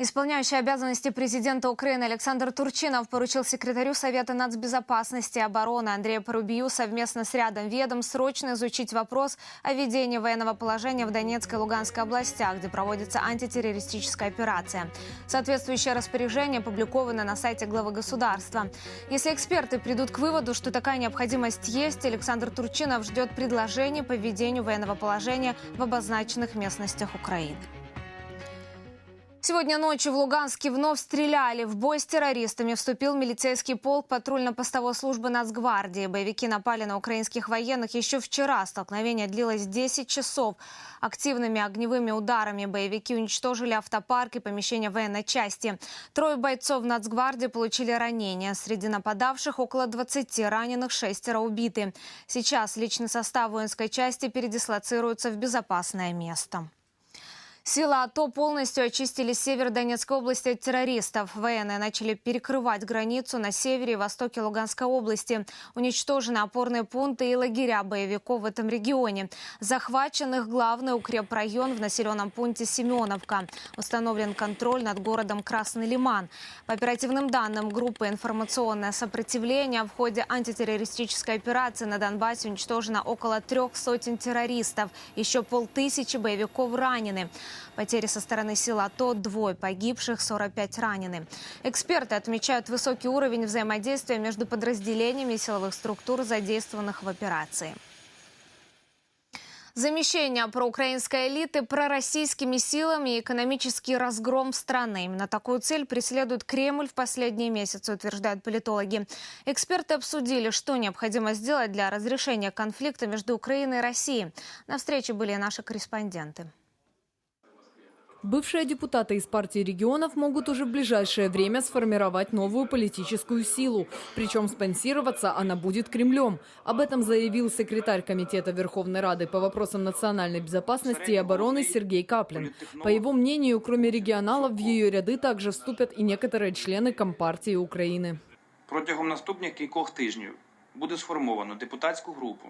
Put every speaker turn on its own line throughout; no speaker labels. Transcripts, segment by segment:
Исполняющий обязанности президента Украины Александр Турчинов поручил секретарю Совета нацбезопасности и обороны Андрею Порубию совместно с рядом ведом срочно изучить вопрос о введении военного положения в Донецкой и Луганской областях, где проводится антитеррористическая операция. Соответствующее распоряжение опубликовано на сайте главы государства. Если эксперты придут к выводу, что такая необходимость есть, Александр Турчинов ждет предложений по введению военного положения в обозначенных местностях Украины. Сегодня ночью в Луганске вновь стреляли. В бой с террористами вступил милицейский полк патрульно-постовой службы Нацгвардии. Боевики напали на украинских военных еще вчера. Столкновение длилось 10 часов. Активными огневыми ударами боевики уничтожили автопарк и помещение военной части. Трое бойцов Нацгвардии получили ранения. Среди нападавших около 20 раненых, шестеро убиты. Сейчас личный состав воинской части передислоцируется в безопасное место. Силы АТО полностью очистили север Донецкой области от террористов. Военные начали перекрывать границу на севере и востоке Луганской области. Уничтожены опорные пункты и лагеря боевиков в этом регионе. Захваченных главный укрепрайон в населенном пункте Семеновка. Установлен контроль над городом Красный Лиман. По оперативным данным группы «Информационное сопротивление» в ходе антитеррористической операции на Донбассе уничтожено около трех сотен террористов. Еще полтысячи боевиков ранены. Потери со стороны сил АТО – двое погибших, 45 ранены. Эксперты отмечают высокий уровень взаимодействия между подразделениями силовых структур, задействованных в операции. Замещение проукраинской элиты пророссийскими силами и экономический разгром страны. Именно такую цель преследует Кремль в последние месяцы, утверждают политологи. Эксперты обсудили, что необходимо сделать для разрешения конфликта между Украиной и Россией. На встрече были наши корреспонденты.
Бывшие депутаты из партии регионов могут уже в ближайшее время сформировать новую политическую силу. Причем спонсироваться она будет Кремлем. Об этом заявил секретарь Комитета Верховной Рады по вопросам национальной безопасности и обороны Сергей Каплин. По его мнению, кроме регионалов, в ее ряды также вступят и некоторые члены Компартии Украины.
Протягом наступних кількох тижнів буде сформовано депутатську групу,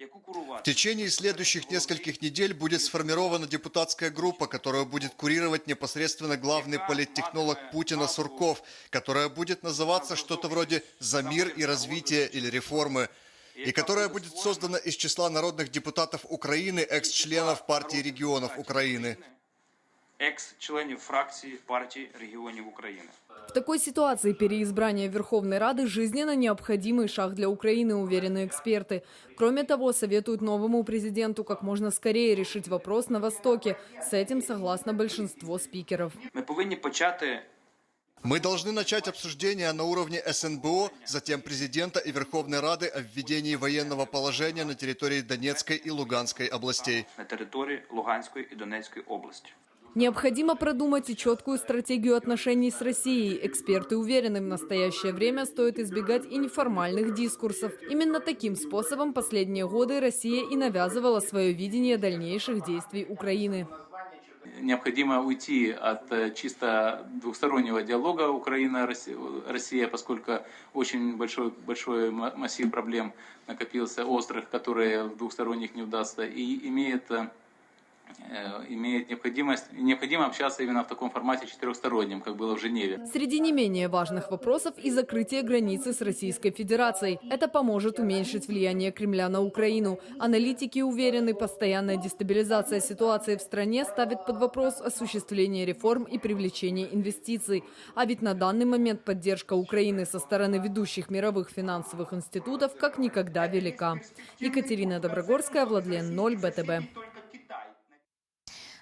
В течение следующих нескольких недель будет сформирована депутатская группа, которая будет курировать непосредственно главный политтехнолог Путина Сурков, которая будет называться что-то вроде «За мир и развитие» или «Реформы», и которая будет создана из числа народных депутатов Украины, экс-членов партии регионов Украины
екс-членів фракції партії регіонів України.
В такой ситуации переизбрание Верховной Рады жизненно необходимый шаг для Украины, уверены эксперты. Кроме того, советуют новому президенту как можно скорее решить вопрос на Востоке. С этим согласно большинство спикеров.
Ми повинні почати
Мы должны начать обсуждение на уровне СНБО, затем президента и Верховной Рады о введении военного положения на территории Донецкой и Луганской областей.
на території Луганської і Донецької області.
Необходимо продумать и четкую стратегию отношений с Россией. Эксперты уверены, в настоящее время стоит избегать и неформальных дискурсов. Именно таким способом последние годы Россия и навязывала свое видение дальнейших действий Украины.
необходимо уйти от э, чисто двухстороннего диалога Украина-Россия, поскольку очень большой, большой ма- массив проблем накопился острых, которые в двухсторонних не удастся, и имеет, э, имеет необходимость, необходимо общаться именно в таком формате четырехстороннем, как было в Женеве.
Среди не менее важных вопросов и закрытие границы с Российской Федерацией. Это поможет уменьшить влияние Кремля на Украину. Аналитики уверены, постоянная дестабилизация ситуации в стране ставит под вопрос осуществление реформ и привлечение инвестиций. А ведь на данный момент поддержка Украины со стороны ведущих мировых финансовых институтов как никогда велика. Екатерина Доброгорская, Владлен 0, БТБ.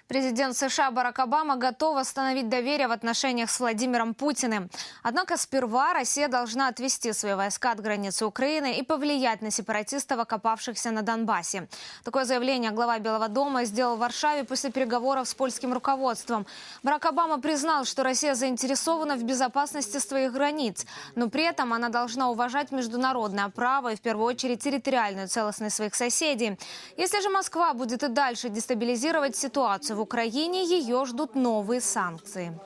Президент США Барак Обама готов восстановить доверие в отношениях с Владимиром Путиным. Однако сперва Россия должна отвести свои войска от границы Украины и повлиять на сепаратистов, окопавшихся на Донбассе. Такое заявление глава Белого дома сделал в Варшаве после переговоров с польским руководством. Барак Обама признал, что Россия заинтересована в безопасности своих границ, но при этом она должна уважать международное право и в первую очередь территориальную целостность своих соседей. Если же Москва будет и дальше дестабилизировать ситуацию в Украине, ее ждут новые санкции.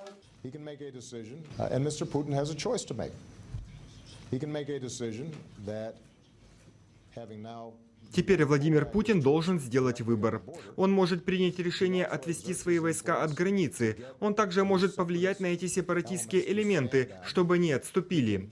Uh,
Теперь Владимир Путин должен сделать выбор. Он может принять решение отвести свои войска от границы. Он также может повлиять на эти сепаратистские элементы, чтобы они отступили.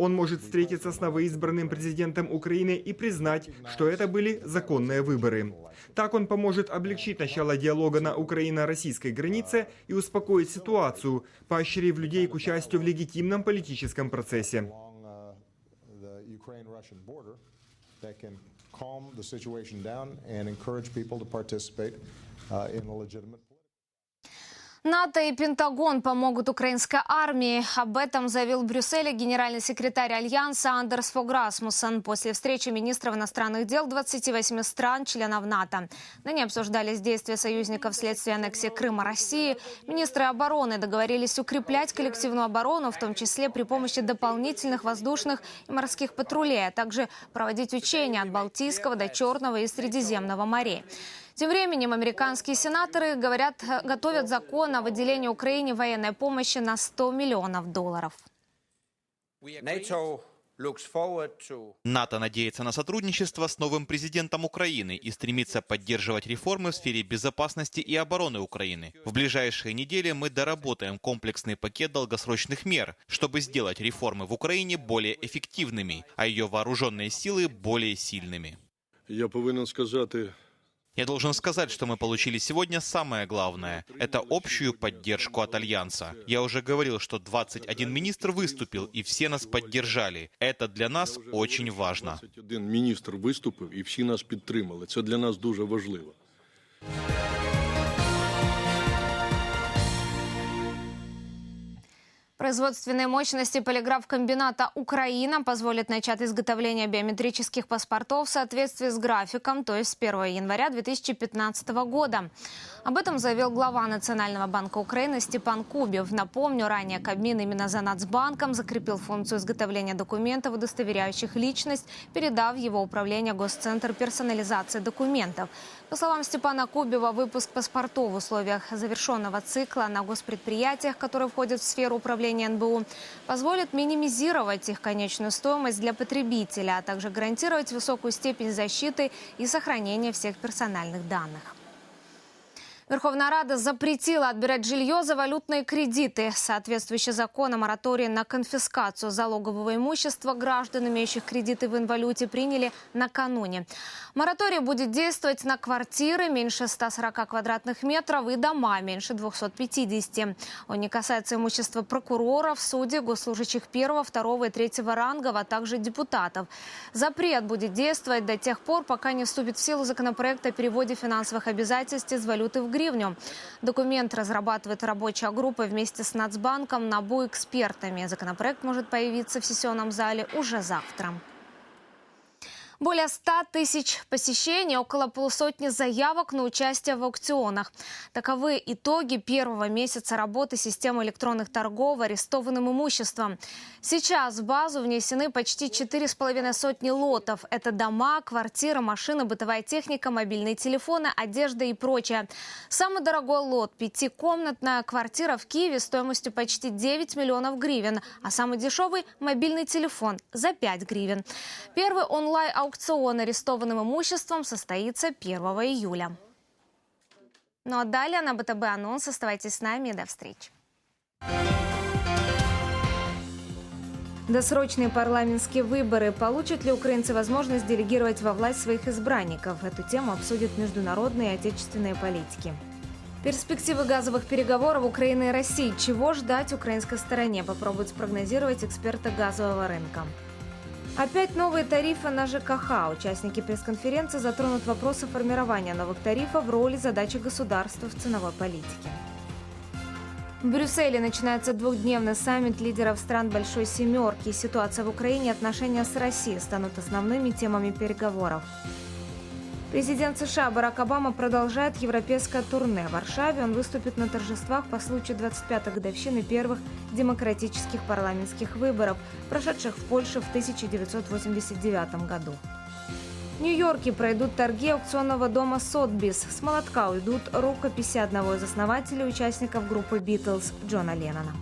Он может встретиться с новоизбранным президентом Украины и признать, что это были законные выборы. Так он поможет облегчить начало диалога на украино-российской границе и успокоить ситуацию, поощрив людей к участию в легитимном политическом процессе.
uh, in the legitimate.
НАТО и Пентагон помогут украинской армии. Об этом заявил в Брюсселе генеральный секретарь Альянса Андерс Фог Расмуссен после встречи министров иностранных дел 28 стран, членов НАТО. На ней обсуждались действия союзников вследствие аннексии Крыма России. Министры обороны договорились укреплять коллективную оборону, в том числе при помощи дополнительных воздушных и морских патрулей, а также проводить учения от Балтийского до Черного и Средиземного морей. Тем временем американские сенаторы, говорят, готовят закон о выделении Украине военной помощи на 100 миллионов долларов.
НАТО надеется на сотрудничество с новым президентом Украины и стремится поддерживать реформы в сфере безопасности и обороны Украины. В ближайшие недели мы доработаем комплексный пакет долгосрочных мер, чтобы сделать реформы в Украине более эффективными, а ее вооруженные силы более сильными.
Я повинен сказати,
Я должен сказать, что мы получили сегодня самое главное. Это общую поддержку от Альянса. Я уже говорил, что 21 министр выступил, и все нас поддержали. Это для нас очень важно.
21 міністр виступив і всі нас підтримали. Це для нас дуже важливо.
Производственные мощности полиграф-комбината «Украина» позволят начать изготовление биометрических паспортов в соответствии с графиком, то есть с 1 января 2015 года. Об этом заявил глава Национального банка Украины Степан Кубев. Напомню, ранее Кабмин именно за Нацбанком закрепил функцию изготовления документов, удостоверяющих личность, передав его управление Госцентр персонализации документов. По словам Степана Кубева, выпуск паспортов в условиях завершенного цикла на госпредприятиях, которые входят в сферу управления НБУ, позволит минимизировать их конечную стоимость для потребителя, а также гарантировать высокую степень защиты и сохранения всех персональных данных. Верховная Рада запретила отбирать жилье за валютные кредиты. Соответствующий закон о моратории на конфискацию залогового имущества граждан, имеющих кредиты в инвалюте, приняли накануне. Мораторий будет действовать на квартиры меньше 140 квадратных метров и дома меньше 250. Он не касается имущества прокуроров, судей, госслужащих первого, второго и третьего рангов, а также депутатов. Запрет будет действовать до тех пор, пока не вступит в силу законопроект о переводе финансовых обязательств из валюты в гривню. Документ разрабатывает рабочая группа вместе с Нацбанком, НАБУ экспертами. Законопроект может появиться в сессионном зале уже завтра. Более 100 тысяч посещений, около полусотни заявок на участие в аукционах. Таковы итоги первого месяца работы системы электронных торгов арестованным имуществом. Сейчас в базу внесены почти 4,5 сотни лотов. Это дома, квартиры, машины, бытовая техника, мобильные телефоны, одежда и прочее. Самый дорогой лот – пятикомнатная квартира в Киеве стоимостью почти 9 миллионов гривен. А самый дешевый – мобильный телефон за 5 гривен. Первый онлайн-аукцион арестованным имуществом состоится 1 июля. Ну а далее на БТБ анонс. Оставайтесь с нами и до встречи. Досрочные парламентские выборы. Получат ли украинцы возможность делегировать во власть своих избранников? Эту тему обсудят международные и отечественные политики. Перспективы газовых переговоров Украины и России. Чего ждать украинской стороне? Попробуют спрогнозировать эксперты газового рынка. Опять новые тарифы на ЖКХ. Участники пресс-конференции затронут вопросы формирования новых тарифов в роли задачи государства в ценовой политике. В Брюсселе начинается двухдневный саммит лидеров стран Большой Семерки. Ситуация в Украине и отношения с Россией станут основными темами переговоров. Президент США Барак Обама продолжает европейское турне. В Варшаве он выступит на торжествах по случаю 25-й годовщины первых демократических парламентских выборов, прошедших в Польше в 1989 году. В Нью-Йорке пройдут торги аукционного дома Сотбис. С молотка уйдут рукописи одного из основателей участников группы «Битлз» Джона Леннона.